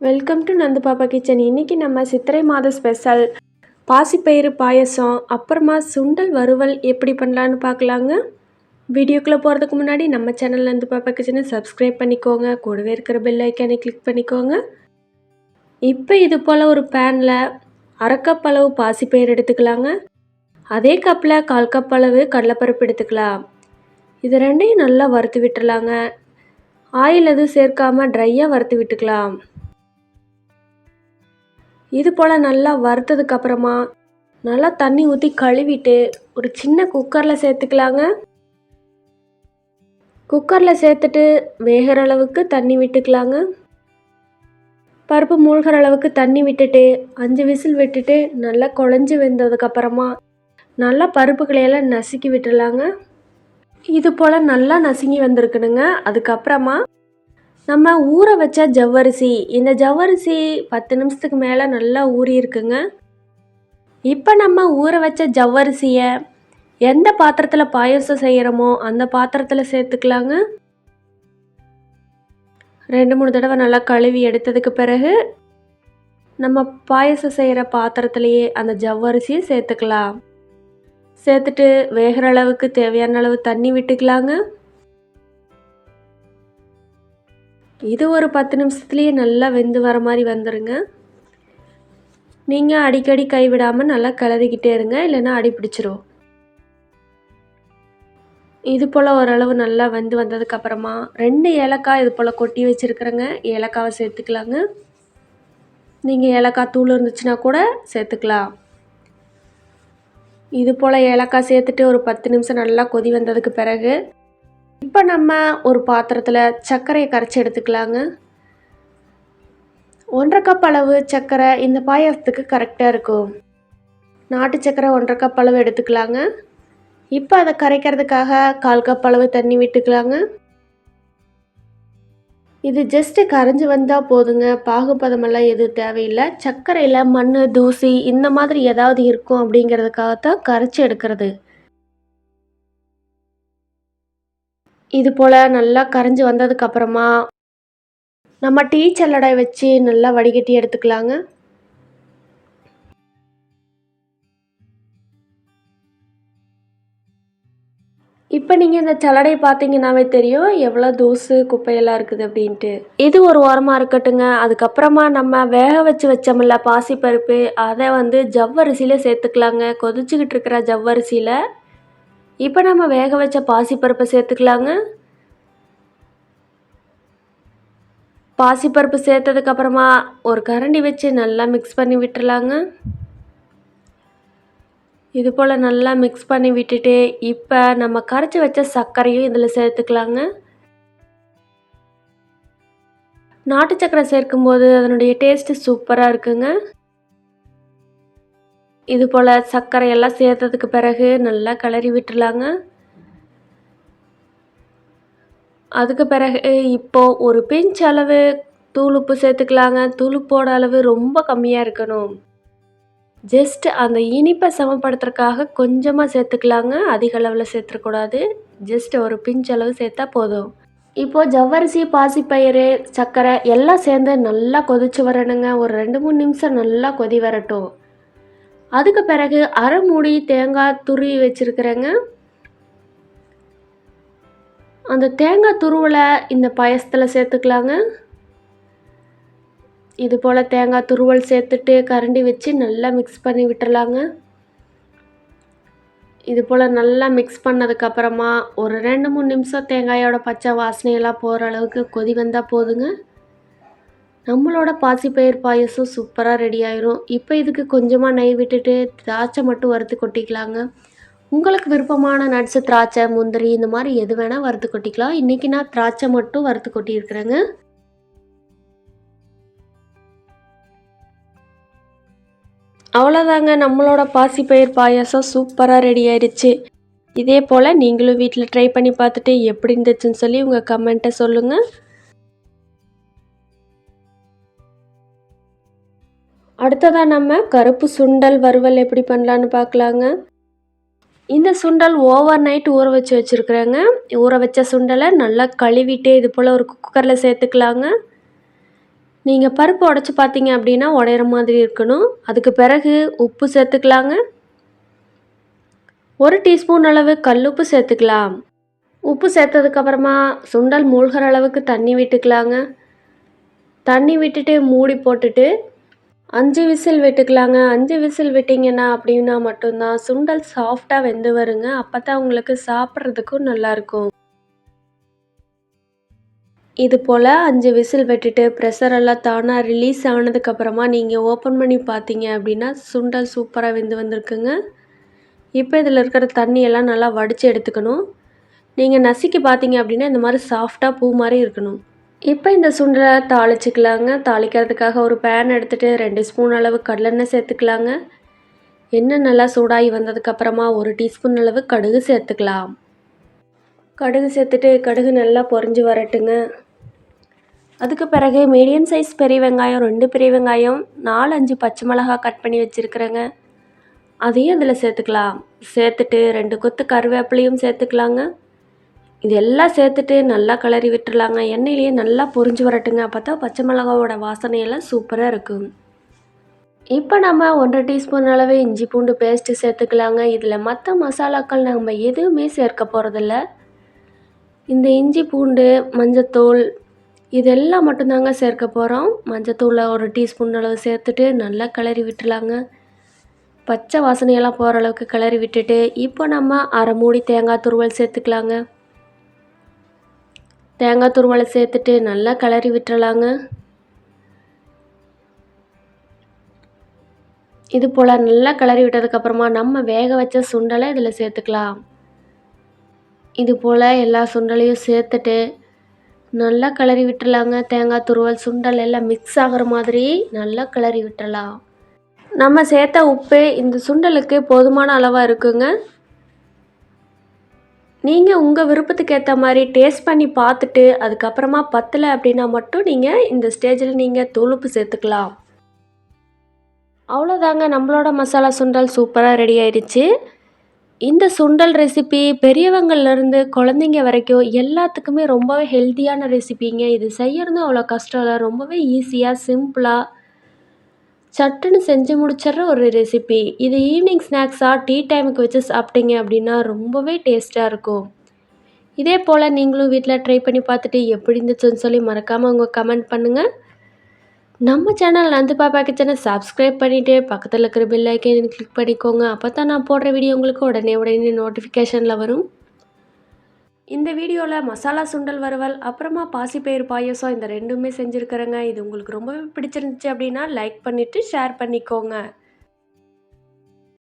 Welcome to Nandu பாப்பா kitchen இன்னைக்கு நம்ம சித்திரை மாத ஸ்பெஷல் பாசிப்பயிறு பாயசம் அப்புறமா சுண்டல் வறுவல் எப்படி பண்ணலான்னு பார்க்கலாங்க? வீடியோக்குள்ளே போகிறதுக்கு முன்னாடி நம்ம சேனல் நந்து பாப்பா கிச்சனை சப்ஸ்கிரைப் பண்ணிக்கோங்க. கூடவே இருக்கிற பெல் ஐக்கானை கிளிக் பண்ணிக்கோங்க. இப்போ இது போல் ஒரு பேனில் அரைக்கப் அளவு பாசிப்பயிறு எடுத்துக்கலாங்க. அதே கப்பில் கால் கப் அளவு கடலைப்பருப்பு எடுத்துக்கலாம். இது ரெண்டையும் நல்லா வறுத்து விட்டுறலாங்க. ஆயில் எதுவும் சேர்க்காமல் ட்ரையாக வறுத்து விட்டுக்கலாம். இது போல் நல்லா வறுத்ததுக்கு அப்புறமா நல்லா தண்ணி ஊற்றி கழுவிட்டு ஒரு சின்ன குக்கரில் சேர்த்துக்கலாங்க. குக்கரில் சேர்த்துட்டு வேகிற அளவுக்கு தண்ணி விட்டுக்கலாங்க. பருப்பு மூழ்கிற அளவுக்கு தண்ணி விட்டுட்டு அஞ்சு விசில் விட்டுட்டு நல்லா குழஞ்சி வெந்ததுக்கப்புறமா நல்லா பருப்புகளையெல்லாம் நசுக்கி விட்டுடலாங்க இது போல் நல்லா நசுங்கி வந்திருக்கணுங்க. அதுக்கப்புறமா நம்ம ஊற வச்ச ஜவ்வரிசி இந்த ஜவ்வரிசி பத்து நிமிஷத்துக்கு மேலே நல்லா ஊறி இருக்குங்க. இப்போ நம்ம ஊற வச்ச ஜவ்வரிசியை எந்த பாத்திரத்தில் பாயசம் செய்கிறோமோ அந்த பாத்திரத்தில் சேர்த்துக்கலாங்க. ரெண்டு மூணு தடவை நல்லா கழுவி எடுத்ததுக்கு பிறகு நம்ம பாயசம் செய்கிற பாத்திரத்துலேயே அந்த ஜவ்வரிசியை சேர்த்துக்கலாம். சேர்த்துட்டு வேகிற அளவுக்கு தேவையான அளவு தண்ணி விட்டுக்கலாங்க. இது ஒரு பத்து நிமிஷத்துலேயே நல்லா வெந்து வர மாதிரி வந்துடுங்க நீங்கள் அடிக்கடி கைவிடாமல் நல்லா கிளறிக்கிட்டே இருங்க இல்லைன்னா அடி பிடிச்சிரும். இது போல் ஓரளவு நல்லா வெந்து வந்ததுக்கப்புறமா ரெண்டு ஏலக்காய் இது போல் கொட்டி வச்சுருக்குறேங்க. ஏலக்காவை சேர்த்துக்கலாங்க. நீங்கள் ஏலக்காய் தூள் இருந்துச்சுன்னா கூட சேர்த்துக்கலாம். இது போல் ஏலக்காய் சேர்த்துட்டு ஒரு பத்து நிமிஷம் நல்லா கொதி வந்ததுக்கு பிறகு இப்போ நம்ம ஒரு பாத்திரத்தில் சர்க்கரையை கரைச்சி எடுத்துக்கலாங்க. ஒன்றரை கப் அளவு சர்க்கரை இந்த பாயாசத்துக்கு கரெக்டாக இருக்கும். நாட்டு சர்க்கரை ஒன்றரை கப் அளவு எடுத்துக்கலாங்க. இப்போ அதை கரைக்கிறதுக்காக கால் கப் அளவு தண்ணி விட்டுக்கலாங்க. இது ஜஸ்ட்டு கரைஞ்சி வந்தால் போதுங்க. பாகுபதமெல்லாம் எதுவும் தேவையில்லை. சர்க்கரையில் மண் தூசி இந்த மாதிரி ஏதாவது இருக்கும் அப்படிங்கிறதுக்காகத்தான் கரைச்சி எடுக்கிறது. இது போல் நல்லா கரைஞ்சி வந்ததுக்கப்புறமா நம்ம டீ சல்லடை வச்சு நல்லா வடிகட்டி எடுத்துக்கலாங்க. இப்போ நீங்கள் இந்த சல்லடையை பார்த்தீங்கன்னாவே தெரியும் எவ்வளோ தூசு குப்பையெல்லாம் இருக்குது அப்படின்ட்டு. இது ஒரு ஓரமாக இருக்கட்டுங்க. அதுக்கப்புறமா நம்ம வேக வச்சு வச்சோம்ல பாசிப்பருப்பு அதை வந்து ஜவ்வரிசியில் சேர்த்துக்கலாங்க. கொதிச்சுக்கிட்டு இருக்கிற ஜவ்வரிசியில் இப்போ நம்ம வேக வச்ச பாசிப்பருப்பை சேர்த்துக்கலாங்க. பாசிப்பருப்பு சேர்த்ததுக்கப்புறமா ஒரு கரண்டி வச்சு நல்லா மிக்ஸ் பண்ணி விட்டுறலாங்க. இது போல் நல்லா மிக்ஸ் பண்ணி விட்டுட்டு இப்போ நம்ம கரைச்சி வச்ச சர்க்கரையும் இதில் சேர்த்துக்கலாங்க. நாட்டு சக்கரை சேர்க்கும்போது அதனுடைய டேஸ்ட்டு சூப்பராக இருக்குங்க. இது போல் சர்க்கரையெல்லாம் சேர்த்ததுக்கு பிறகு நல்லா கிளறி விட்டுலாங்க அதுக்கு பிறகு இப்போது ஒரு பிஞ்ச் அளவு தூள் உப்பு சேர்த்துக்கலாங்க. தூளுப்போட அளவு ரொம்ப கம்மியாக இருக்கணும். ஜஸ்ட் அந்த இனிப்பை சமப்படுத்துறதுக்காக கொஞ்சமாக சேர்த்துக்கலாங்க. அதிக அளவில் சேர்த்துக்கூடாது ஜஸ்ட் ஒரு பிஞ்ச் அளவு சேர்த்தா போதும். இப்போது ஜவ்வரிசி பாசிப்பயிறு சர்க்கரை எல்லாம் சேர்ந்து நல்லா கொதிச்சு வரணுங்க. ஒரு ரெண்டு மூணு நிமிஷம் நல்லா கொதி வரட்டும். அதுக்கு பிறகு அரை மூடி தேங்காய் துருவி வச்சுருக்குறேங்க. அந்த தேங்காய் துருவலை இந்த பாயசத்தில் சேர்த்துக்கலாங்க. இது போல் தேங்காய் துருவல் சேர்த்துட்டு கரண்டி வச்சு நல்லா மிக்ஸ் பண்ணி விட்டுறலாங்க. இது போல் நல்லா மிக்ஸ் பண்ணதுக்கப்புறமா ஒரு ரெண்டு மூணு நிமிஷம் தேங்காயோட பச்சை வாசனையெல்லாம் போகிற அளவுக்கு கொதி வந்தால் போதுங்க. நம்மளோட பாசிப்பயிர் பாயசம் சூப்பராக ரெடி ஆயிரும். இப்போ இதுக்கு கொஞ்சமாக நெய் விட்டுட்டு திராட்சை மட்டும் வறுத்து கொட்டிக்கலாங்க. உங்களுக்கு விருப்பமான நட்ஸு திராட்சை முந்திரி இந்த மாதிரி எது வேணால் வறுத்து கொட்டிக்கலாம். இன்றைக்கி நான் திராட்சை மட்டும் வறுத்து கொட்டியிருக்கிறேங்க. அவ்வளோதாங்க நம்மளோட பாசிப்பயிர் பாயாசம் சூப்பராக ரெடி ஆயிடுச்சு இதே போல் நீங்களும் வீட்டில் ட்ரை பண்ணி பார்த்துட்டு எப்படி இருந்துச்சுன்னு சொல்லி உங்கள் கமெண்ட்டை சொல்லுங்கள் அடுத்ததாக நம்ம கருப்பு சுண்டல் வறுவல் எப்படி பண்ணலான்னு பார்க்கலாங்க. இந்த சுண்டல் ஓவர் நைட் ஊற வச்சு வச்சுருக்குறேங்க. ஊற வச்ச சுண்டலை நல்லா கழுவிட்டு இது போல் ஒரு குக்கரில் சேர்த்துக்கலாங்க. நீங்கள் பருப்பு உடச்சி பார்த்தீங்க அப்படின்னா உடையிற மாதிரி இருக்கணும். அதுக்கு பிறகு உப்பு சேர்த்துக்கலாங்க. ஒரு டீஸ்பூன் அளவு கல்லுப்பு சேர்த்துக்கலாம். உப்பு சேர்த்ததுக்கப்புறமா சுண்டல் மூழ்கிற அளவுக்கு தண்ணி விட்டுக்கலாங்க. தண்ணி விட்டுட்டு மூடி போட்டுட்டு அஞ்சு விசில் விட்டுக்கலாங்க. அஞ்சு விசில் விட்டிங்கன்னா அப்படின்னா மட்டும்தான். சுண்டல் சாஃப்டாக வெந்து வருங்க. அப்போ தான் உங்களுக்கு சாப்பிட்றதுக்கும் நல்லாயிருக்கும். இது போல் அஞ்சு விசில் விட்டுட்டு ப்ரெஷர் எல்லாம் தானாக ரிலீஸ் ஆனதுக்கப்புறமா நீங்கள் ஓப்பன் பண்ணி பார்த்தீங்க அப்படின்னா சுண்டல் சூப்பராக வெந்து வந்திருக்குங்க. இப்போ இதில் இருக்கிற தண்ணியெல்லாம் நல்லா வடித்து எடுத்துக்கணும். நீங்கள் நசுக்கி பார்த்தீங்க அப்படின்னா இந்த மாதிரி சாஃப்டாக பூ மாதிரி இருக்கணும். இப்போ இந்த சுண்டலை தாளிச்சிக்கலாங்க. தாளிக்கிறதுக்காக ஒரு பேன் எடுத்துகிட்டு ரெண்டு ஸ்பூன் அளவு கடலெண்ணெய் சேர்த்துக்கலாங்க. எண்ணெய் நல்லா சூடாகி வந்ததுக்கப்புறமா ஒரு டீஸ்பூன் அளவு கடுகு சேர்த்துக்கலாம். கடுகு சேர்த்துட்டு கடுகு நல்லா பொறிஞ்சு வரட்டுங்க. அதுக்கு பிறகு மீடியம் சைஸ் பெரிய வெங்காயம் ரெண்டு பெரிய வெங்காயம் நாலு அஞ்சு பச்சை மிளகாய் கட் பண்ணி வச்சுருக்குறேங்க. அதையும் அதில் சேர்த்துக்கலாம். சேர்த்துட்டு ரெண்டு கொத்து கருவேப்பிலையும் சேர்த்துக்கலாங்க. இது எல்லாம் சேர்த்துட்டு நல்லா கிளறி விட்டுடலாங்க எண்ணெயிலேயே நல்லா பொரிஞ்சு வரட்டுங்க. பார்த்தா பச்சை மிளகாவோட வாசனையெல்லாம் சூப்பராக இருக்கும். இப்போ நம்ம ஒன்றரை டீஸ்பூன் அளவு இஞ்சி பூண்டு பேஸ்ட்டு சேர்த்துக்கலாங்க. இதில் மற்ற மசாலாக்கள் நம்ம எதுவுமே சேர்க்க போகிறதில்ல இந்த இஞ்சி பூண்டு மஞ்சத்தூள் இதெல்லாம் மட்டும்தாங்க சேர்க்க போகிறோம் மஞ்சத்தூளை ஒரு டீஸ்பூன் அளவு சேர்த்துட்டு நல்லா கிளறி விட்டுலாங்க பச்சை வாசனையெல்லாம் போகிற அளவுக்கு கிளறி விட்டுட்டு இப்போ நம்ம அரை மூடி தேங்காய் துருவல் சேர்த்துக்கலாங்க. தேங்காய் துருவலை சேர்த்துட்டு நல்லா கிளறி விட்டுறலாங்க. இது போல் நல்லா கிளறி விட்டதுக்கப்புறமா நம்ம வேக வச்ச சுண்டலை இதில் சேர்த்துக்கலாம். இது போல் எல்லா சுண்டலையும் சேர்த்துட்டு நல்லா கிளறி விட்டுலாங்க தேங்காய் துருவல் சுண்டல் எல்லாம் மிக்ஸ் ஆகிற மாதிரி நல்லா கிளறி விட்டுலாம் நம்ம சேர்த்த உப்பு இந்த சுண்டலுக்கு போதுமான அளவாக இருக்குங்க. நீங்கள் உங்கள் விருப்பத்துக்கு ஏற்ற மாதிரி டேஸ்ட் பண்ணி பார்த்துட்டு அதுக்கப்புறமா பத்தலை அப்படின்னா மட்டும் நீங்கள் இந்த ஸ்டேஜில் நீங்கள் தூளுப்பு சேர்த்துக்கலாம். அவ்வளோதாங்க நம்மளோட மசாலா சுண்டல் சூப்பராக ரெடி ஆயிடுச்சு. இந்த சுண்டல் ரெசிபி பெரியவங்கள்லேருந்து குழந்தைங்க வரைக்கும் எல்லாத்துக்குமே ரொம்பவே ஹெல்த்தியான ரெசிபிங்க இது செய்யறதும் அவ்வளோ கஷ்டம் இல்லை. ரொம்பவே ஈஸியாக சிம்பிளாக சட்டுன்னு செஞ்சு முடிச்சிடுற ஒரு ரெசிபி இது ஈவினிங் ஸ்நாக்ஸாக டீ டைமுக்கு வச்சு சாப்பிட்டீங்க அப்படின்னா ரொம்பவே டேஸ்ட்டாக இருக்கும். இதே போல் நீங்களும் வீட்டில் ட்ரை பண்ணி பார்த்துட்டு எப்படி இருந்துச்சுன்னு சொல்லி மறக்காமல் உங்கள் கமெண்ட் பண்ணுங்கள் நம்ம சேனல் நந்து பாப்பா கிச்சனை சப்ஸ்கிரைப் பண்ணிவிட்டு பக்கத்தில் இருக்கிற பெல் ஐக்கன் கிளிக் பண்ணிக்கோங்க. அப்போ தான் நான் போடுற வீடியோ உங்களுக்கு உடனே உடனே நோட்டிஃபிகேஷனில் வரும். இந்த வீடியோவில் மசாலா சுண்டல் வறுவல் அப்புறமா பாசிப்பயிறு பாயசம் இந்த ரெண்டுமே செஞ்சுருக்கிறேங்க. இது உங்களுக்கு ரொம்பவே பிடிச்சிருந்துச்சு அப்படின்னா லைக் பண்ணிவிட்டு ஷேர் பண்ணிக்கோங்க.